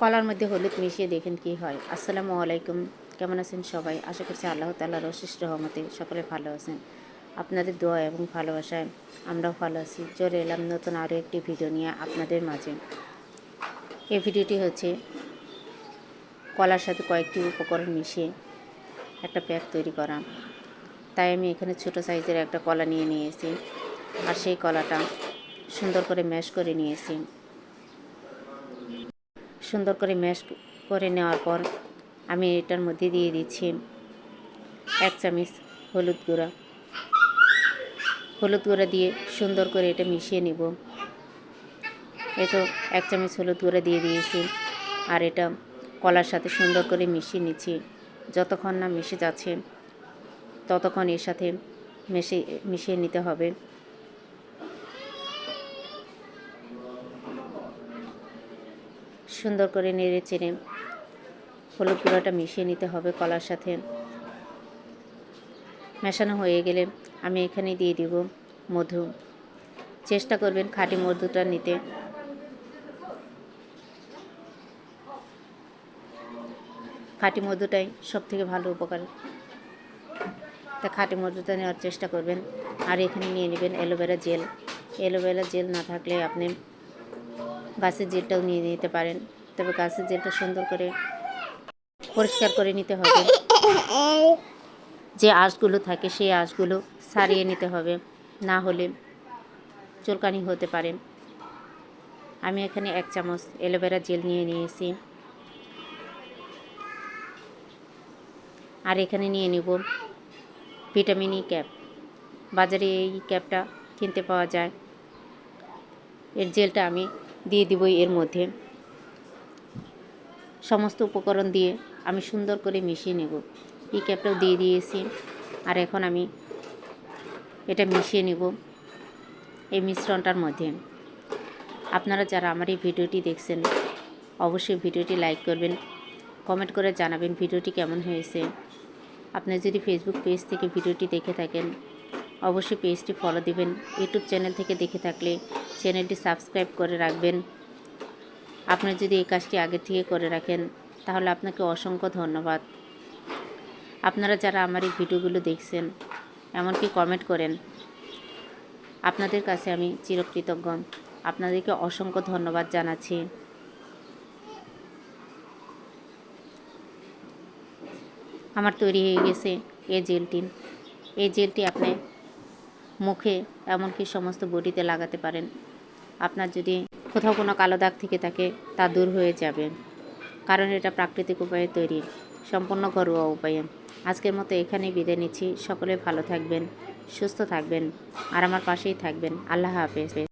কলার মধ্যে হলুদ মিশিয়ে দেখেন কি হয়। আসসালামু আলাইকুম। কেমন আছেন সবাই? আশা করছি আল্লাহ তাল্লাহর অশিষ্ট রহমতে সকলে ভালো আছেন। আপনাদের দোয়া এবং ভালোবাসায় আমরাও ভালো আছি। চলে এলাম নতুন আরও একটি ভিডিও নিয়ে আপনাদের মাঝে। এই ভিডিওটি হচ্ছে কলার সাথে কয়েকটি উপকরণ মিশিয়ে একটা প্যাক তৈরি করা। তাই আমি এখানে ছোট সাইজের একটা কলা নিয়ে নিয়েছি। আর সেই কলাটা সুন্দর করে ম্যাশ করে নিয়েছি। সুন্দর করে ম্যাশ করে নেওয়ার পর আমি এটার মধ্যে দিয়ে দিচ্ছি এক চামচ হলুদ গুঁড়া। হলুদ গুঁড়া দিয়ে সুন্দর করে এটা মিশিয়ে নিব। এই তো এক চামচ হলুদ গুঁড়া দিয়ে দিয়েছি আর এটা কলার সাথে সুন্দর করে মিশিয়ে নিচ্ছি। যতক্ষণ না মিশে যাচ্ছে, ততক্ষণ এর সাথে মিশে, মিশিয়ে নিতে হবে। সুন্দর করে নেড়ে চেড়ে হলুদ গুঁড়োটা মিশিয়ে নিতে হবে কলার সাথে। মেশানো হয়ে গেলে আমি এখানে দিয়ে দিব মধু। চেষ্টা করবেন খাঁটি মধুটা নিতে। খাঁটি মধুটাই সব থেকে ভালো উপকার। তা খাঁটি মধুটা নেওয়ার চেষ্টা করবেন। আর এখানে নিয়ে নেবেন অ্যালোভেরা জেল। অ্যালোভেরা জেল না থাকলে আপনি গাছের জেলটাও নিয়ে নিতে পারেন। তবে গাছের জেলটা সুন্দর করে পরিষ্কার করে নিতে হবে। যে আঁশগুলো থাকে সেই আঁশগুলো সারিয়ে নিতে হবে। না হলে চুলকানি হতে পারে। আমি এখানে এক চামচ অ্যালোভেরা জেল নিয়ে নিয়েছি। আর এখানে নিয়ে নিব ভিটামিন ই ক্যাপ। বাজারে এই ক্যাপটা কিনতে পাওয়া যায়। এর জেলটা আমি দিয়ে দিব এর মধ্যে। সমস্ত উপকরণ দিয়ে আমি সুন্দর করে মিশিয়ে নেব। এই ক্যাপটাও দিয়ে দিয়েছি। আর এখন আমি এটা মিশিয়ে নেব এই মিশ্রণটার মধ্যে। আপনারা যারা আমার এই ভিডিওটি দেখছেন, অবশ্যই ভিডিওটি লাইক করবেন, কমেন্ট করে জানাবেন ভিডিওটি কেমন হয়েছে। আপনি যদি ফেসবুক পেজ থেকে ভিডিওটি দেখে থাকেন অবশ্যই পেজটি ফলো দিবেন। ইউটিউব চ্যানেল থেকে দেখে থাকলে চ্যানেলটি সাবস্ক্রাইব করে রাখবেন। আপনি যদি এই কাজটি আগে থেকে করে রাখেন, তাহলে আপনাকে অসংখ্য ধন্যবাদ। আপনারা যারা আমার এই ভিডিওগুলো দেখছেন, এমনকি কমেন্ট করেন, আপনাদের কাছে আমি চিরকৃতজ্ঞ। আপনাদেরকে অসংখ্য ধন্যবাদ জানাচ্ছি। আমার তৈরি হয়ে গেছে এই জেলটি এই জেলটি আপনি মুখে এমনকি সমস্ত বডিতে লাগাতে পারেন। আপনার যদি কোথাও কোনো কালো দাগ থেকে থাকে, তা দূর হয়ে যাবে। কারণ এটা প্রাকৃতিক উপায়ে তৈরি, সম্পূর্ণ ঘরোয়া উপায়ে। আজকের মতো এখানেই বিদায় নিচ্ছি। সকলে ভালো থাকবেন, সুস্থ থাকবেন, আর আমার পাশেই থাকবেন। আল্লাহ হাফেজ।